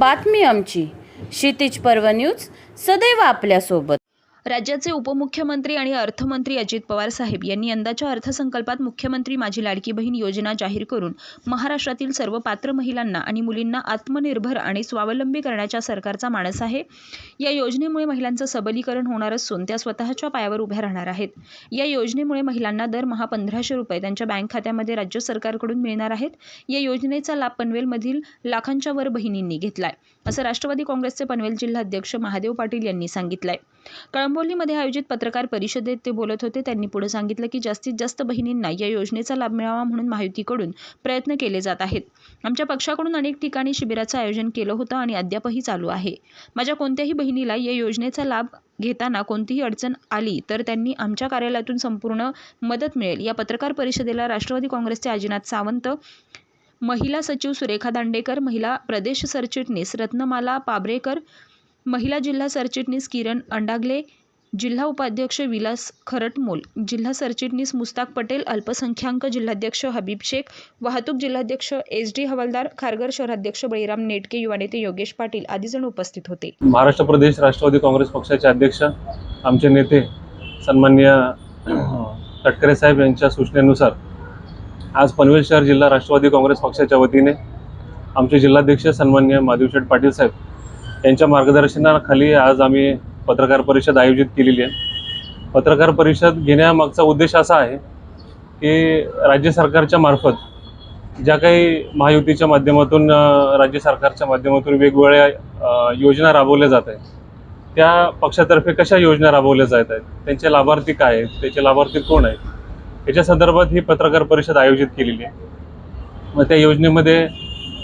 बातमी आमची. क्षितिज पर्व न्यूज सदैव आपल्यासोबत. राज्याचे उपमुख्यमंत्री आणि अर्थमंत्री अजित पवार साहेब यांनी यंदाच्या अर्थसंकल्पात मुख्यमंत्री माझी लाडकी बहीण योजना जाहीर करून महाराष्ट्रातील सर्व पात्र महिलांना आणि मुलींना आत्मनिर्भर आणि स्वावलंबी करण्याच्या सरकारचा मानस आहे. या योजनेमुळे महिलांचं सबलीकरण होणार असून त्या स्वतःच्या पायावर उभ्या राहणार आहेत. या योजनेमुळे महिलांना दरमहा पंधराशे रुपये त्यांच्या बँक खात्यामध्ये राज्य सरकारकडून मिळणार आहेत. या योजनेचा लाभ पनवेलमधील लाखांच्या वर बहिणींनी घेतलाय असं राष्ट्रवादी काँग्रेसचे पनवेल जिल्हाध्यक्ष महादेव पाटील यांनी सांगितलंय. कळंबोलीमध्ये आयोजित पत्रकार परिषदेत ते बोलत होते. त्यांनी पुढे सांगितलं की जास्तीत जास्त बहिणींना या योजनेचा लाभ मिळावा म्हणून महायुतीकडून प्रयत्न केले जात आहेत. आमच्या पक्षाकडून अनेक ठिकाणी शिबिराचं आयोजन केलं होतं आणि अद्यापही चालू आहे. माझ्या कोणत्याही बहिणीला या योजनेचा लाभ घेताना कोणतीही अडचण आली तर त्यांनी आमच्या कार्यालयातून संपूर्ण मदत मिळेल. या पत्रकार परिषदेला राष्ट्रवादी काँग्रेसचे अजिनाथ सावंत महिला सचिव सुरेखा दांडेकर महिला प्रदेश सरचिटणीस रत्नमाला पाबरेकर महिला जिल्हा सरचिटणीस किरण अंडागले जिल्हा उपाध्यक्ष विलास खरटमोल जिल्हा सरचिटणीस मुस्ताक पटेल अल्पसंख्याक जिल्हाध्यक्ष हबीब शेख वाहतूक जिल्हाध्यक्ष एस डी हवालदार खारघर शहराध्यक्ष बळीराम नेटके युवा नेते योगेश पाटील आदी जण उपस्थित होते. महाराष्ट्र प्रदेश राष्ट्रवादी काँग्रेस पक्षाचे अध्यक्ष आमचे नेते सन्मान्य तटकरे साहेब यांच्या सूचनेनुसार आज पनवेल शहर जिल्हा राष्ट्रवादी काँग्रेस पक्षाच्या वतीने आमचे जिल्हाध्यक्ष सन्मान्य माधवशेठ पाटील साहेब यांच्या मार्गदर्शनाखाली आज आम्ही पत्रकार परिषद आयोजित केलेली आहे. पत्रकार परिषद घेण्यामागचा उद्देश असा आहे की राज्य सरकारच्या मार्फत ज्या काही महायुतीच्या माध्यमातून राज्य सरकारच्या माध्यमातून वेगवेगळ्या योजना राबवल्या जात आहेत. त्या पक्षातर्फे कशा योजना राबवल्या जात आहेत? त्यांचे लाभार्थी काय आहेत? त्याचे लाभार्थी कोण आहेत? याच्या संदर्भात ही पत्रकार परिषद आयोजित केलेली आहे. मग त्या योजनेमध्ये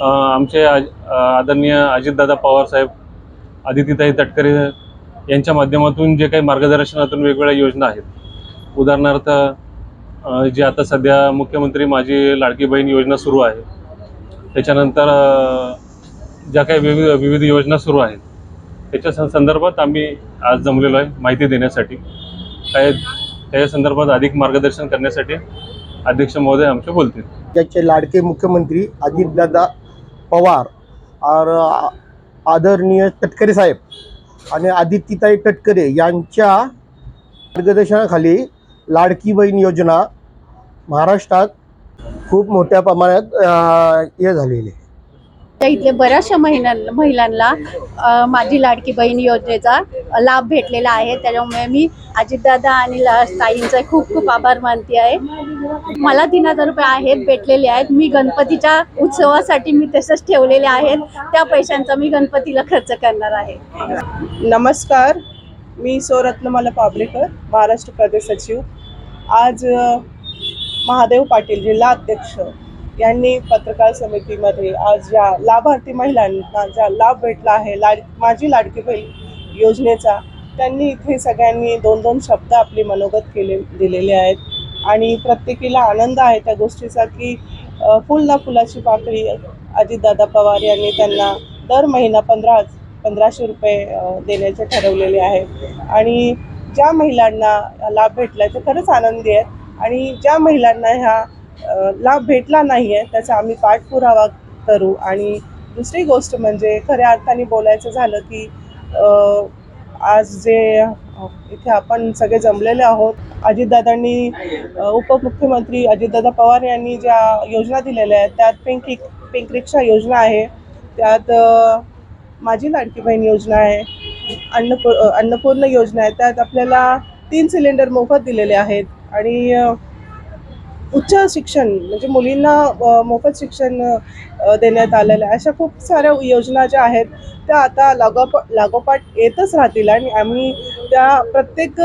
आमचे आज- आदरणीय अजितदादा पवार साहेब आदितीताई तटकरे यांच्या माध्यमातून जे काही मार्गदर्शनातून वेगवेगळ्या योजना आहेत. उदाहरणार्थ जे जी आता सध्या मुख्यमंत्री माझी लाडकी बहीण योजना सुरू आहे. त्याच्यानंतर ज्या काही विविध विविध योजना सुरू आहेत. त्याच्या संदर्भात आम्ही आज जमलेलो आहे माहिती देण्यासाठी. काय त्याच्या संदर्भात अधिक मार्गदर्शन करण्यासाठी अध्यक्ष महोदय आमचे बोलतील. त्याचे लाडके मुख्यमंत्री अजितदादा पवार और आदरणीय तटकरे साहेब आणि आदित्यताई तटकरे यांच्या मार्गदर्शनाखाली लाडकी बहीण योजना महाराष्ट्रात खूप मोठ्या प्रमाणात हे झालेली आहे. त्या इथले बऱ्याचशा महिला महिलांना माझी लाडकी बहीण योजनेचा लाभ भेटलेला आहे. त्याच्यामुळे मी अजितदादा आणि ला- खूप खूप आभार मानते आहे. मला तीन हजार रुपये आहेत भेटलेले आहेत. मी गणपतीच्या उत्सवासाठी मी तसंच ठेवलेले आहेत. त्या पैशांचा मी गणपतीला खर्च करणार आहे. नमस्कार. मी सौरत्नमाला पाबरेकर महाराष्ट्र प्रदेश सचिव. आज महादेव पाटील जिल्हा अध्यक्ष. यांनी पत्रकार समितीमध्ये आज ज्या लाभार्थी महिलांना ज्या लाभ भेटला आहे लाड माझी लाडकी बहीण योजनेचा त्यांनी इथे सगळ्यांनी दोन दोन शब्द आपली मनोगत केले दिलेले आहेत. आणि प्रत्येकीला आनंद आहे त्या गोष्टीचा की फुल ना फुलाची पाकळी अजितदादा पवार यांनी त्यांना दर महिना पंधरा पंधराशे रुपये देण्याचे ठरवलेले आहे आणि ज्या महिलांना लाभ भेटला आहे ते खरंच आनंदी आहेत. आणि ज्या महिलांना ह्या लाभ भेटला नाही आहे त्याचा आम्ही पाठपुरावा करू. आणि दुसरी गोष्ट म्हणजे खऱ्या अर्थाने बोलायचं झालं की आज जे इथे आपण सगळे जमलेले आहोत अजितदादांनी उपमुख्यमंत्री अजितदादा पवार यांनी ज्या योजना दिलेल्या आहेत त्यात पिंक पिंक रिक्षा योजना आहे त्यात माझी लाडकी बहीण योजना आहे अन्नपू अन्नपूर्ण योजना आहे त्यात आपल्याला तीन सिलेंडर मोफत दिलेले आहेत. आणि उच्च शिक्षण म्हणजे मुलींना मोफत शिक्षण देण्यात आलेलं आहे. अशा खूप साऱ्या योजना ज्या आहेत त्या आता लागोपा लागोपाठ येतच राहतील आणि आम्ही त्या प्रत्येक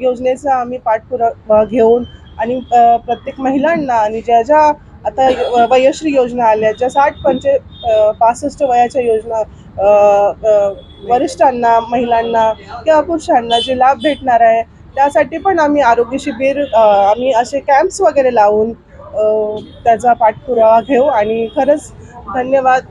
योजनेचा आम्ही पाठपुरावा घेऊन आणि प्रत्येक महिलांना आणि ज्या ज्या आता व- वयश्री योजना आल्या ज्या साठ पंचे पासष्ट वयाच्या योजना वरिष्ठांना महिलांना किंवा पुरुषांना जे लाभ भेटणार आहे त्यासाठी पण आम्ही आरोग्य शिबिर आम्ही असे कॅम्प्स वगैरे लावून त्याचा पाठपुरावा घेऊ आणि खरंच धन्यवाद.